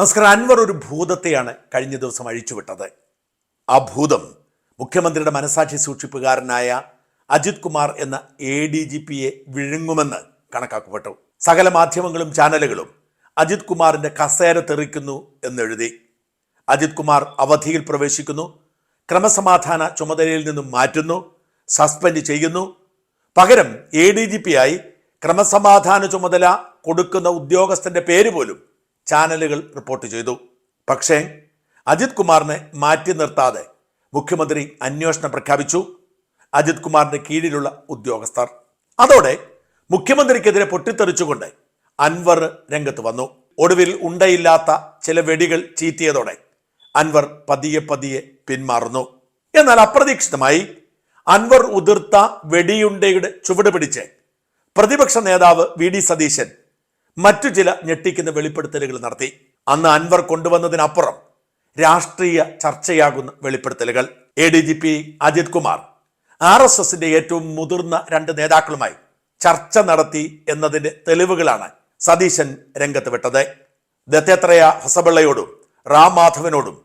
നമസ്കാരം. അൻവർ ഒരു ഭൂതത്തെയാണ് കഴിഞ്ഞ ദിവസം അഴിച്ചുവിട്ടത്. ആ ഭൂതം മുഖ്യമന്ത്രിയുടെ മനസാക്ഷി സൂക്ഷിപ്പുകാരനായ അജിത് കുമാർ എന്ന എ ഡി ജി പിയെ വിഴുങ്ങുമെന്ന് കണക്കാക്കപ്പെട്ടു. സകല മാധ്യമങ്ങളും ചാനലുകളും അജിത് കുമാറിന്റെ കസേര തെറിക്കുന്നു എന്നെഴുതി. അജിത് കുമാർ അവധിയിൽ പ്രവേശിക്കുന്നു ക്രമസമാധാന ചുമതലയിൽ നിന്നും മാറ്റുന്നു സസ്പെൻഡ് ചെയ്യുന്നു. പകരം എ ഡി ജി പി ആയി ക്രമസമാധാന ചുമതല കൊടുക്കുന്ന ഉദ്യോഗസ്ഥന്റെ പേര് പോലും ചാനലുകൾ റിപ്പോർട്ട് ചെയ്തു. പക്ഷേ അജിത് കുമാറിനെ മാറ്റി നിർത്താതെ മുഖ്യമന്ത്രി അന്വേഷണം പ്രഖ്യാപിച്ചു. അജിത് കുമാറിന്റെ കീഴിലുള്ള ഉദ്യോഗസ്ഥർ. അതോടെ മുഖ്യമന്ത്രിക്കെതിരെ പൊട്ടിത്തെറിച്ചുകൊണ്ട് അൻവർ രംഗത്ത് വന്നു. ഒടുവിൽ ഉണ്ടയില്ലാത്ത ചില വെടികൾ ചീറ്റിയതോടെ അൻവർ പതിയെ പതിയെ പിന്മാറുന്നു. എന്നാൽ അപ്രതീക്ഷിതമായി അൻവർ ഉതിർത്ത വെടിയുണ്ടയുടെ ചുവട് പിടിച്ച് പ്രതിപക്ഷ നേതാവ് വി ഡി സതീശൻ മറ്റു ചില ഞെട്ടിക്കുന്ന വെളിപ്പെടുത്തലുകൾ നടത്തി. അന്ന് അൻവർ കൊണ്ടുവന്നതിനപ്പുറം രാഷ്ട്രീയ ചർച്ചയാകുന്ന വെളിപ്പെടുത്തലുകൾ. A D G P Ajith Kumar R S എസിന്റെ ഏറ്റവും മുതിർന്ന രണ്ട് നേതാക്കളുമായി ചർച്ച നടത്തി എന്നതിന്റെ തെളിവുകളാണ് സതീശൻ രംഗത്ത് വിട്ടത്. ദത്തേത്രയ ഹസബള്ളയോടും റാം മാധവനോടും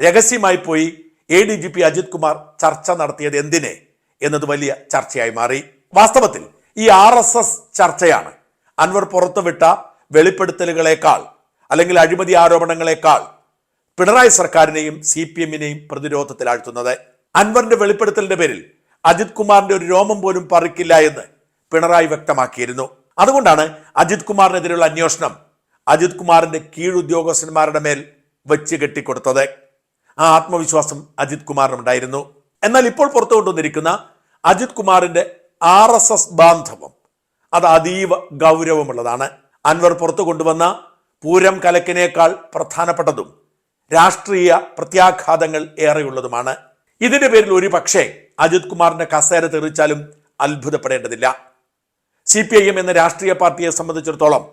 രഹസ്യമായി പോയി A D G P Ajith Kumar ചർച്ച നടത്തിയത് എന്തിനെ എന്നത് വലിയ ചർച്ചയായി മാറി. വാസ്തവത്തിൽ ഈ ആർ എസ് എസ് ചർച്ചയാണ് അൻവർ പുറത്തുവിട്ട വെളിപ്പെടുത്തലുകളെക്കാൾ അല്ലെങ്കിൽ അഴിമതി ആരോപണങ്ങളെക്കാൾ പിണറായി സർക്കാരിനെയും സി പി എമ്മിനെയും പ്രതിരോധത്തിലാഴ്ത്തുന്നത് അൻവറിന്റെ വെളിപ്പെടുത്തലിന്റെ പേരിൽ അജിത് കുമാറിന്റെ ഒരു രോമം പോലും പറിക്കില്ല എന്ന് പിണറായി വ്യക്തമാക്കിയിരുന്നു. അതുകൊണ്ടാണ് അജിത് കുമാറിനെതിരെയുള്ള അന്വേഷണം അജിത് കുമാറിന്റെ കീഴുദ്യോഗസ്ഥന്മാരുടെ മേൽ വെച്ച് കെട്ടിക്കൊടുത്തത്. ആ ആത്മവിശ്വാസം അജിത് കുമാറിനുണ്ടായിരുന്നു എന്നാൽ ഇപ്പോൾ പുറത്തു കൊണ്ടുവന്നിരിക്കുന്ന അജിത് കുമാറിന്റെ ആർ എസ് എസ് ബാന്ധവം അത് അതീവ ഗൗരവമുള്ളതാണ്. അൻവർ പുറത്തു കൊണ്ടുവന്ന പൂരം കലക്കിനേക്കാൾ പ്രധാനപ്പെട്ടതും രാഷ്ട്രീയ പ്രത്യാഘാതങ്ങൾ ഏറെയുള്ളതുമാണ്. ഇതിന്റെ പേരിൽ ഒരു പക്ഷേ അജിത് കുമാറിന്റെ കസേര തെറിച്ചാലും അത്ഭുതപ്പെടേണ്ടതില്ല. സി പി ഐ എം എന്ന രാഷ്ട്രീയ പാർട്ടിയെ സംബന്ധിച്ചിടത്തോളം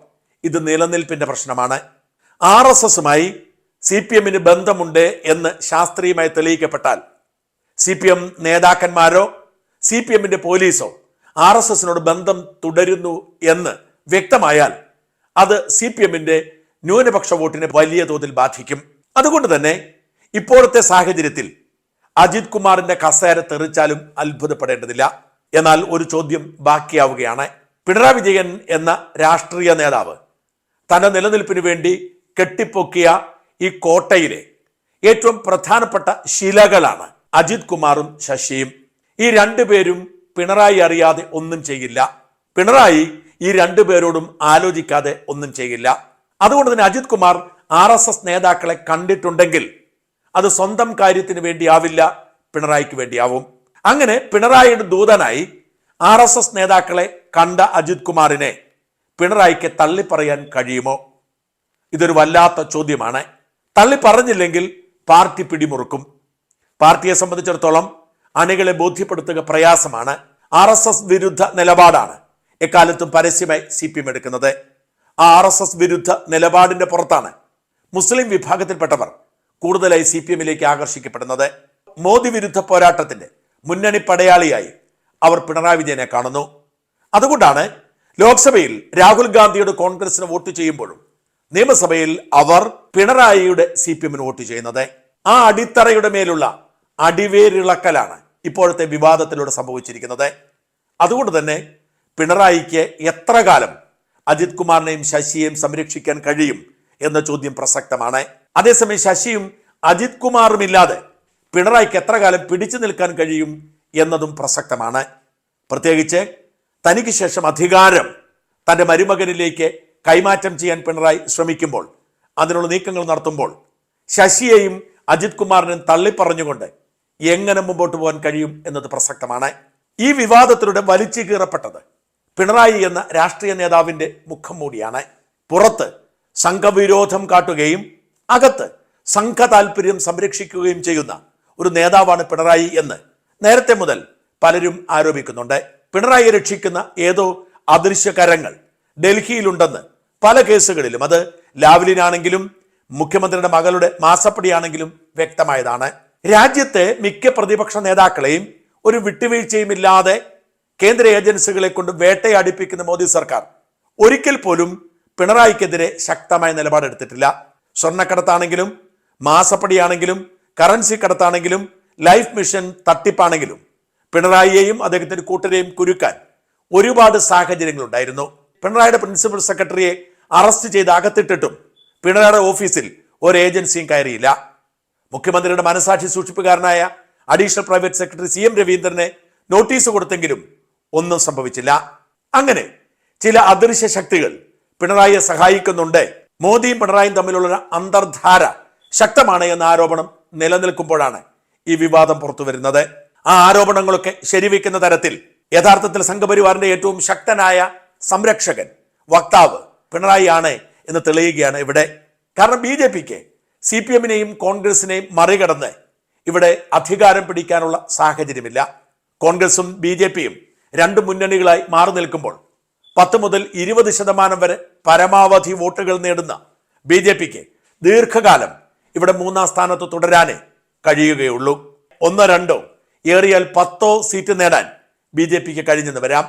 ഇത് നിലനിൽപ്പിന്റെ പ്രശ്നമാണ്. ആർ എസ് എസുമായി സി പി എമ്മിന് ബന്ധമുണ്ട് എന്ന് ശാസ്ത്രീയമായി തെളിയിക്കപ്പെട്ടാൽ സി പി എം നേതാക്കന്മാരോ സി പി എമ്മിന്റെ പോലീസോ ആർ എസ് എസിനോട് ബന്ധം തുടരുന്നു എന്ന് വ്യക്തമായാൽ അത് സി പി എമ്മിന്റെ ന്യൂനപക്ഷ വോട്ടിനെ വലിയ തോതിൽ ബാധിക്കും. അതുകൊണ്ട് തന്നെ ഇപ്പോഴത്തെ സാഹചര്യത്തിൽ അജിത് കുമാറിന്റെ കസേര തെറിച്ചാലും അത്ഭുതപ്പെടേണ്ടതില്ല. എന്നാൽ ഒരു ചോദ്യം ബാക്കിയാവുകയാണ്. പിണറായി വിജയൻ എന്ന രാഷ്ട്രീയ നേതാവ് തന്റെ നിലനിൽപ്പിന് വേണ്ടി കെട്ടിപ്പൊക്കിയ ഈ കോട്ടയിലെ ഏറ്റവും പ്രധാനപ്പെട്ട ശിലകളാണ് അജിത് കുമാറും ശശിയും. ഈ രണ്ടുപേരും പിണറായി അറിയാതെ ഒന്നും ചെയ്യില്ല. പിണറായി ഈ രണ്ടു പേരോടും ആലോചിക്കാതെ ഒന്നും ചെയ്യില്ല. അതുകൊണ്ട് തന്നെ Ajith Kumar R S S നേതാക്കളെ കണ്ടിട്ടുണ്ടെങ്കിൽ അത് സ്വന്തം കാര്യത്തിന് വേണ്ടിയാവില്ല പിണറായിക്ക് വേണ്ടിയാവും. അങ്ങനെ പിണറായിയുടെ ദൂതനായി ആർ എസ് എസ് നേതാക്കളെ കണ്ട അജിത് കുമാറിനെ പിണറായിക്ക് തള്ളിപ്പറയാൻ കഴിയുമോ? ഇതൊരു വല്ലാത്ത ചോദ്യമാണ്. തള്ളി പറഞ്ഞില്ലെങ്കിൽ പാർട്ടി പിടിമുറുക്കും. പാർട്ടിയെ സംബന്ധിച്ചിടത്തോളം അണികളെ ബോധ്യപ്പെടുത്തുക പ്രയാസമാണ്. ആർ എസ് എസ് വിരുദ്ധ നിലപാടാണ് എക്കാലത്തും പരസ്യമായി സി പി എം എടുക്കുന്നത്. ആ ആർ എസ് എസ് വിരുദ്ധ നിലപാടിന്റെ പുറത്താണ് മുസ്ലിം വിഭാഗത്തിൽപ്പെട്ടവർ കൂടുതലായി സി പി എമ്മിലേക്ക് ആകർഷിക്കപ്പെടുന്നത്. മോദി വിരുദ്ധ പോരാട്ടത്തിന്റെ മുന്നണി പടയാളിയായി അവർ പിണറായി വിജയനെ കാണുന്നു. അതുകൊണ്ടാണ് ലോക്സഭയിൽ രാഹുൽ ഗാന്ധിയുടെ കോൺഗ്രസിന് വോട്ട് ചെയ്യുമ്പോഴും നിയമസഭയിൽ അവർ പിണറായിയുടെ സി പി എമ്മിന് വോട്ട് ചെയ്യുന്നത്. ആ അടിത്തറയുടെ മേലുള്ള അടിവേരിളക്കലാണ് ഇപ്പോഴത്തെ വിവാദത്തിലൂടെ സംഭവിച്ചിരിക്കുന്നത്. അതുകൊണ്ട് തന്നെ പിണറായിക്ക് എത്ര കാലം അജിത് കുമാറിനെയും ശശിയെയും സംരക്ഷിക്കാൻ കഴിയും എന്ന ചോദ്യം പ്രസക്തമാണ്. അതേസമയം ശശിയും അജിത് കുമാറും ഇല്ലാതെ പിണറായിക്ക് എത്ര കാലം പിടിച്ചു നിൽക്കാൻ കഴിയും എന്നതും പ്രസക്തമാണ്. പ്രത്യേകിച്ച് തനിക്ക് ശേഷം അധികാരം തന്റെ മരുമകനിലേക്ക് കൈമാറ്റം ചെയ്യാൻ പിണറായി ശ്രമിക്കുമ്പോൾ അതിനുള്ള നീക്കങ്ങൾ നടത്തുമ്പോൾ ശശിയെയും അജിത് കുമാറിനെയും തള്ളിപ്പറഞ്ഞുകൊണ്ട് എങ്ങനെ മുമ്പോട്ട് പോകാൻ കഴിയും എന്നത് പ്രസക്തമാണ്. ഈ വിവാദത്തിലൂടെ വലിച്ചു കീറപ്പെട്ടത് പിണറായി എന്ന രാഷ്ട്രീയ നേതാവിന്റെ മുഖം മൂടിയാണ്. പുറത്ത് സംഘവിരോധം കാട്ടുകയും അകത്ത് സംഘ താല്പര്യം സംരക്ഷിക്കുകയും ചെയ്യുന്ന ഒരു നേതാവാണ് പിണറായി എന്ന് നേരത്തെ മുതൽ പലരും ആരോപിക്കുന്നുണ്ട്. പിണറായി രക്ഷിക്കുന്ന ഏതോ അദൃശ്യകരങ്ങൾ ഡൽഹിയിലുണ്ടെന്ന് പല കേസുകളിലും. അത് ലാവ്ലിനാണെങ്കിലും മുഖ്യമന്ത്രിയുടെ മകളുടെ മാസപ്പടിയാണെങ്കിലും വ്യക്തമായതാണ്. രാജ്യത്തെ മിക്ക പ്രതിപക്ഷ നേതാക്കളെയും ഒരു വിട്ടുവീഴ്ചയും ഇല്ലാതെ കേന്ദ്ര ഏജൻസികളെ കൊണ്ട് വേട്ടയടിപ്പിക്കുന്ന മോദി സർക്കാർ ഒരിക്കൽ പോലും പിണറായിക്കെതിരെ ശക്തമായ നിലപാടെടുത്തിട്ടില്ല സ്വർണക്കടത്താണെങ്കിലും മാസപ്പടിയാണെങ്കിലും കറൻസി കടത്താണെങ്കിലും ലൈഫ് മിഷൻ തട്ടിപ്പാണെങ്കിലും പിണറായിയെയും അദ്ദേഹത്തിന്റെ കൂട്ടരെയും കുരുക്കാൻ ഒരുപാട് സാഹചര്യങ്ങളുണ്ടായിരുന്നു. പിണറായിയുടെ പ്രിൻസിപ്പൽ സെക്രട്ടറിയെ അറസ്റ്റ് ചെയ്ത് അകത്തിട്ടിട്ടും പിണറായിയുടെ ഓഫീസിൽ ഒരു ഏജൻസിയും കയറിയില്ല. മുഖ്യമന്ത്രിയുടെ മനസാക്ഷി സൂക്ഷിപ്പുകാരനായ additional private secretary C M രവീന്ദ്രനെ notice കൊടുത്തെങ്കിലും ഒന്നും സംഭവിച്ചില്ല. അങ്ങനെ ചില അദൃശ്യ ശക്തികൾ പിണറായിയെ സഹായിക്കുന്നുണ്ട്. മോദിയും പിണറായിയും തമ്മിലുള്ള അന്തർധാര ശക്തമാണ് എന്ന ആരോപണം നിലനിൽക്കുമ്പോഴാണ് ഈ വിവാദം പുറത്തു വരുന്നത്. ആ ആരോപണങ്ങളൊക്കെ ശരിവെക്കുന്ന തരത്തിൽ യഥാർത്ഥത്തിൽ സംഘപരിവാറിന്റെ ഏറ്റവും ശക്തനായ സംരക്ഷകൻ വക്താവ് പിണറായി ആണ് എന്ന് തെളിയുകയാണ് ഇവിടെ. കാരണം ബി ജെ പിക്ക് സി പി എമ്മിനെയും കോൺഗ്രസിനെയും മറികടന്ന് ഇവിടെ അധികാരം പിടിക്കാനുള്ള സാഹചര്യമില്ല. കോൺഗ്രസും ബി ജെ പിയും രണ്ട് മുന്നണികളായി മാറി നിൽക്കുമ്പോൾ പത്ത് മുതൽ ഇരുപത് ശതമാനം വരെ പരമാവധി വോട്ടുകൾ നേടുന്ന ബി ജെ പിക്ക് ദീർഘകാലം ഇവിടെ മൂന്നാം സ്ഥാനത്ത് തുടരാനേ കഴിയുകയുള്ളൂ. ഒന്നോ രണ്ടോ ഏറിയാൽ പത്തോ സീറ്റ് നേടാൻ ബി ജെ പിക്ക് കഴിഞ്ഞെന്ന് വരാം.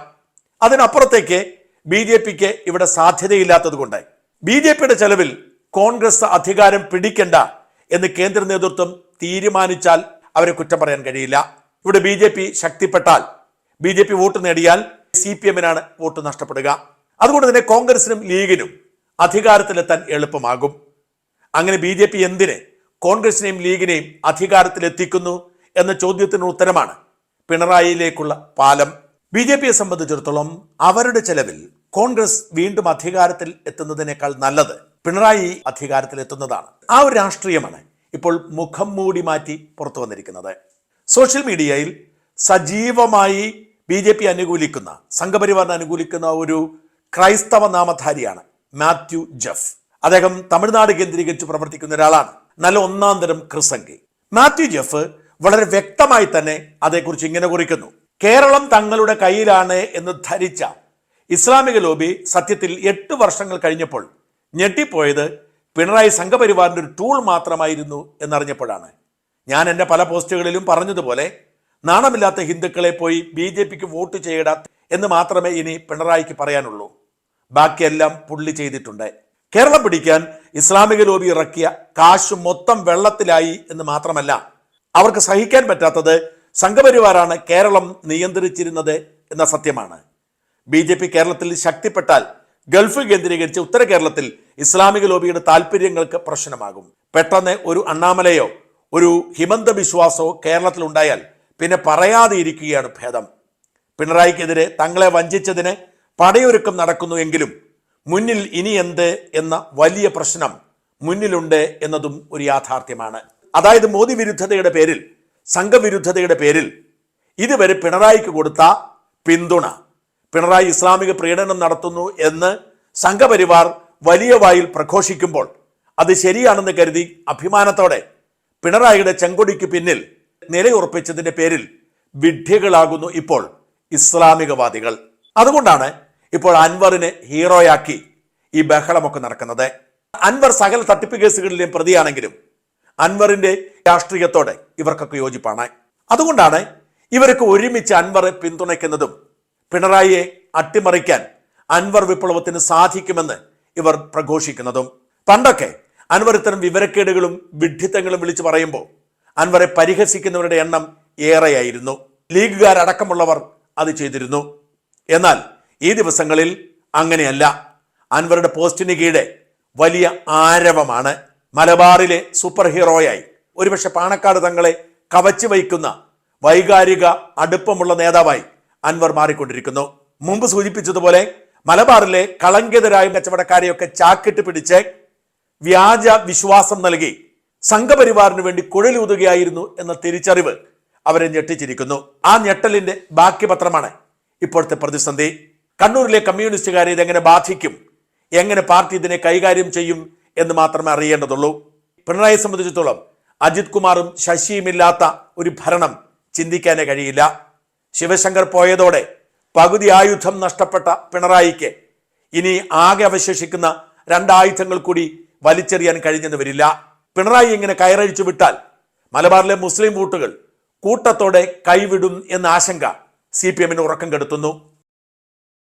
അതിനപ്പുറത്തേക്ക് ബി ജെ പിക്ക് ഇവിടെ സാധ്യതയില്ലാത്തത് കൊണ്ട് ബി ജെ പിയുടെ ചെലവിൽ കോൺഗ്രസ് അധികാരം പിടിക്കണ്ട എന്ന് കേന്ദ്ര നേതൃത്വം തീരുമാനിച്ചാൽ അവരെ കുറ്റം പറയാൻ കഴിയില്ല. ഇവിടെ ബി ജെ പി ശക്തിപ്പെട്ടാൽ ബി ജെ പി വോട്ട് നേടിയാൽ സി പി എമ്മിനാണ് വോട്ട് നഷ്ടപ്പെടുക. അതുകൊണ്ട് തന്നെ കോൺഗ്രസിനും ലീഗിനും അധികാരത്തിലെത്താൻ എളുപ്പമാകും. അങ്ങനെ ബി ജെ പി എന്തിന് കോൺഗ്രസിനെയും ലീഗിനെയും അധികാരത്തിലെത്തിക്കുന്നു എന്ന ചോദ്യത്തിന് ഉത്തരമാണ് പിണറായിയിലേക്കുള്ള പാലം. ബി ജെ പിയെ സംബന്ധിച്ചിടത്തോളം അവരുടെ ചെലവിൽ കോൺഗ്രസ് വീണ്ടും അധികാരത്തിൽ എത്തുന്നതിനേക്കാൾ നല്ലത് പിണറായി അധികാരത്തിലെത്തുന്നതാണ്. ആ ഒരു രാഷ്ട്രീയമാണ് ഇപ്പോൾ മുഖം മൂടി മാറ്റി പുറത്തു വന്നിരിക്കുന്നത്. സോഷ്യൽ മീഡിയയിൽ സജീവമായി ബി ജെ പി അനുകൂലിക്കുന്ന സംഘപരിവാറിനെ അനുകൂലിക്കുന്ന ഒരു ക്രൈസ്തവ നാമധാരിയാണ് മാത്യു ജഫ്. അദ്ദേഹം തമിഴ്നാട് കേന്ദ്രീകരിച്ച് പ്രവർത്തിക്കുന്ന ഒരാളാണ്. നല്ല ഒന്നാം തരം ക്രിസംഗി. മാത്യു ജഫ് വളരെ വ്യക്തമായി തന്നെ അതേക്കുറിച്ച് ഇങ്ങനെ കുറിക്കുന്നു. കേരളം തങ്ങളുടെ കയ്യിലാണ് എന്ന് ധരിച്ച ഇസ്ലാമിക ലോബി സത്യത്തിൽ എട്ട് വർഷങ്ങൾ കഴിഞ്ഞപ്പോൾ ഞെട്ടിപ്പോയത് പിണറായി സംഘപരിവാറിന്റെ ഒരു ടൂൾ മാത്രമായിരുന്നു എന്നറിഞ്ഞപ്പോഴാണ്. ഞാൻ എന്റെ പല പോസ്റ്റുകളിലും പറഞ്ഞതുപോലെ നാണമില്ലാത്ത ഹിന്ദുക്കളെ പോയി ബി ജെ പിക്ക് വോട്ട് ചെയ്യട എന്ന് മാത്രമേ ഇനി പിണറായിക്ക് പറയാനുള്ളൂ. ബാക്കിയെല്ലാം പുള്ളി ചെയ്തിട്ടുണ്ട്. കേരളം പിടിക്കാൻ ഇസ്ലാമിക ലോബി ഇറക്കിയ കാശ് മൊത്തം വെള്ളത്തിലായി എന്ന് മാത്രമല്ല അവർക്ക് സഹിക്കാൻ പറ്റാത്തത് സംഘപരിവാറാണ് കേരളം നിയന്ത്രിച്ചിരുന്നത് എന്ന സത്യമാണ്. ബി കേരളത്തിൽ ശക്തിപ്പെട്ടാൽ ഗൾഫ് കേന്ദ്രീകരിച്ച് ഉത്തര കേരളത്തിൽ ഇസ്ലാമിക ലോബിയുടെ താല്പര്യങ്ങൾക്ക് പ്രശ്നമാകും. പെട്ടെന്ന് ഒരു അണ്ണാമലയോ ഒരു ഹിമന്ത വിശ്വാസമോ കേരളത്തിൽ ഉണ്ടായാൽ പിന്നെ പറയാതെ ഇരിക്കുകയാണ് ഭേദം. പിണറായിക്കെതിരെ തങ്ങളെ വഞ്ചിച്ചതിന് പടയൊരുക്കം നടക്കുന്നു എങ്കിലും മുന്നിൽ ഇനി എന്ത് എന്ന വലിയ പ്രശ്നം മുന്നിലുണ്ട് എന്നതും ഒരു യാഥാർത്ഥ്യമാണ്. അതായത് മോദി വിരുദ്ധതയുടെ പേരിൽ സംഘവിരുദ്ധതയുടെ പേരിൽ ഇതുവരെ പിണറായിക്ക് കൊടുത്ത പിന്തുണ പിണറായി ഇസ്ലാമിക പ്രീണനം നടത്തുന്നു എന്ന് സംഘപരിവാർ വലിയ വായിൽ പ്രഘോഷിക്കുമ്പോൾ അത് ശരിയാണെന്ന് കരുതി അഭിമാനത്തോടെ പിണറായിയുടെ ചെങ്കൊടിക്ക് പിന്നിൽ നിലയുറപ്പിച്ചതിന്റെ പേരിൽ വിഡ്ഢികളാകുന്നു ഇപ്പോൾ ഇസ്ലാമികവാദികൾ. അതുകൊണ്ടാണ് ഇപ്പോൾ അൻവറിനെ ഹീറോയാക്കി ഈ ബഹളമൊക്കെ നടക്കുന്നത്. അൻവർ സകല തട്ടിപ്പ് കേസുകളിലെയും പ്രതിയാണെങ്കിലും അൻവറിന്റെ രാഷ്ട്രീയത്തോടെ ഇവർക്കൊക്കെ യോജിപ്പാണ്. അതുകൊണ്ടാണ് ഇവർക്ക് ഒരുമിച്ച് അൻവറെ പിന്തുണയ്ക്കുന്നതും പിണറായിയെ അട്ടിമറിക്കാൻ അൻവർ വിപ്ലവത്തിന് സാധിക്കുമെന്ന് ഇവർ പ്രഘോഷിക്കുന്നതും. പണ്ടൊക്കെ അൻവർ ഇത്തരം വിവരക്കേടുകളും വിഡ്ഢിത്തങ്ങളും വിളിച്ചു പറയുമ്പോൾ അൻവറെ പരിഹസിക്കുന്നവരുടെ എണ്ണം ഏറെയായിരുന്നു. ലീഗുകാരടക്കമുള്ളവർ അത് ചെയ്തിരുന്നു. എന്നാൽ ഈ ദിവസങ്ങളിൽ അങ്ങനെയല്ല. അൻവറുടെ പോസ്റ്റിന് കീഴെ വലിയ ആരവമാണ്. മലബാറിലെ സൂപ്പർ ഹീറോയായി ഒരുപക്ഷെ പാണക്കാട് തങ്ങളെ കവച്ചു വയ്ക്കുന്ന വൈകാരിക അടുപ്പമുള്ള നേതാവായി അൻവർ മാറിക്കൊണ്ടിരിക്കുന്നു. മുമ്പ് സൂചിപ്പിച്ചതുപോലെ മലബാറിലെ കളങ്കിതരായ കച്ചവടക്കാരെയൊക്കെ ചാക്കിട്ട് പിടിച്ച് വ്യാജ വിശ്വാസം നൽകി സംഘപരിവാറിന് വേണ്ടി കുഴലൂതുകയായിരുന്നു എന്ന തിരിച്ചറിവ് അവരെ ഞെട്ടിച്ചിരിക്കുന്നു. ആ ഞെട്ടലിന്റെ ബാക്കി പത്രമാണ് ഇപ്പോഴത്തെ പ്രതിസന്ധി. കണ്ണൂരിലെ കമ്മ്യൂണിസ്റ്റുകാരെ ഇതെങ്ങനെ ബാധിക്കും? എങ്ങനെ പാർട്ടി ഇതിനെ കൈകാര്യം ചെയ്യും എന്ന് മാത്രമേ അറിയേണ്ടതുള്ളൂ. പിണറായി സംബന്ധിച്ചിടത്തോളം അജിത് കുമാറും ശശിയുമില്ലാത്ത ഒരു ഭരണം ചിന്തിക്കാനേ കഴിയില്ല. ശിവശങ്കർ പോയതോടെ പകുതി ആയുധം നഷ്ടപ്പെട്ട പിണറായിക്ക് ഇനി ആകെ അവശേഷിക്കുന്ന രണ്ടായുധങ്ങൾ കൂടി വലിച്ചെറിയാൻ കഴിഞ്ഞെന്ന് വരില്ല. പിണറായി ഇങ്ങനെ കയറഴിച്ചു വിട്ടാൽ മലബാറിലെ മുസ്ലിം വോട്ടുകൾ കൂട്ടത്തോടെ കൈവിടും എന്ന ആശങ്ക സി പി എമ്മിന് ഉറക്കം കെടുത്തുന്നു.